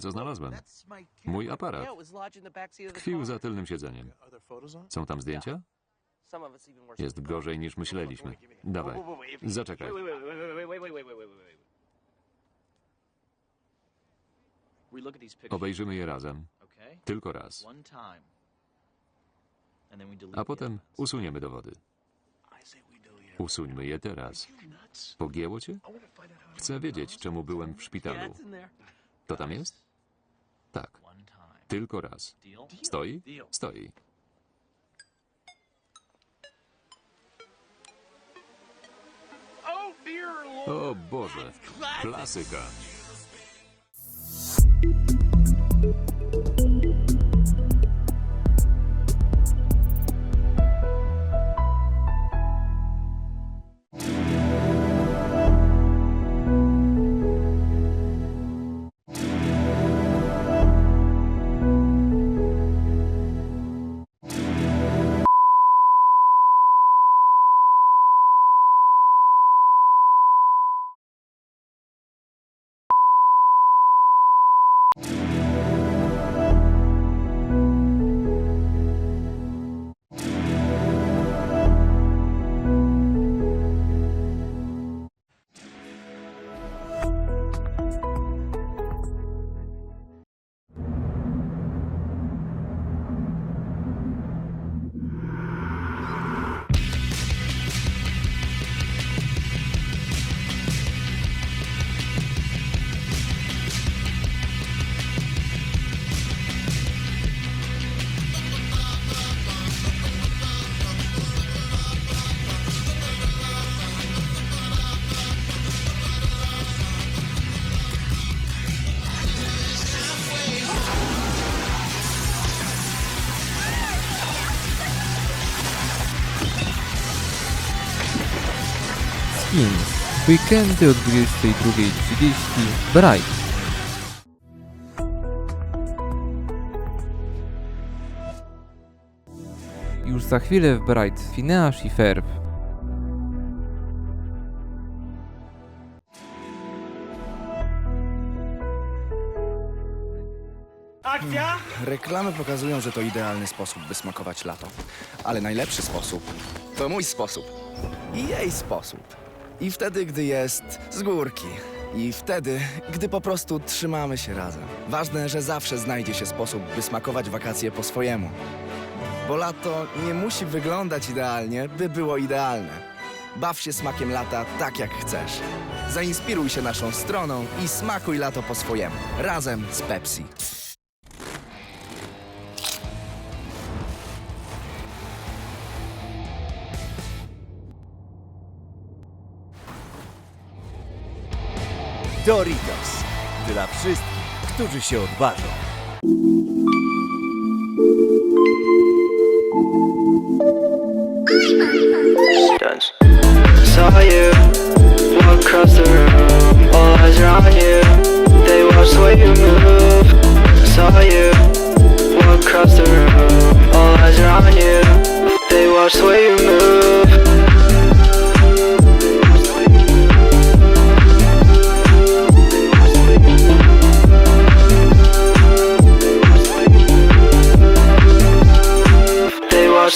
Co znalazłem? Mój aparat. Tkwił za tylnym siedzeniem. Są tam zdjęcia? Jest gorzej niż myśleliśmy. Dawaj, zaczekaj. Obejrzymy je razem. Tylko raz. A potem usuniemy dowody. Usuńmy je teraz. Pogięło cię? Chcę wiedzieć, czemu byłem w szpitalu. To tam jest? Tak. Tylko raz. Stoi? Stoi. O Boże, klasyka. W weekendy od 22.30 Bright. Już za chwilę w Bright Phineash i Ferb. Reklamy pokazują, że to idealny sposób, by smakować lato. Ale najlepszy sposób to mój sposób. I jej sposób. I wtedy, gdy jest z górki. I wtedy, gdy po prostu trzymamy się razem. Ważne, że zawsze znajdzie się sposób, by smakować wakacje po swojemu. Bo lato nie musi wyglądać idealnie, by było idealne. Baw się smakiem lata tak, jak chcesz. Zainspiruj się naszą stroną i smakuj lato po swojemu. Razem z Pepsi. Doritos. Dla wszystkich, którzy się odważą. Saw you walk across the room, all eyes are on you. They watch the way you move.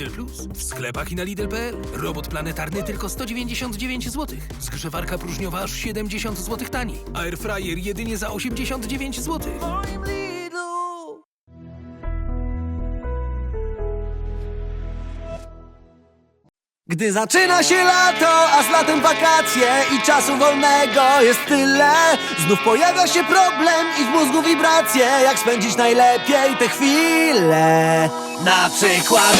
you move. W sklepach i na Lidl.pl. Robot planetarny tylko 199 zł. Zgrzewarka próżniowa aż 70 zł taniej. Airfryer jedynie za 89 zł. Gdy zaczyna się lato, a z latem wakacje i czasu wolnego jest tyle Znów pojawia się problem i w mózgu wibracje Jak spędzić najlepiej te chwile Na przykład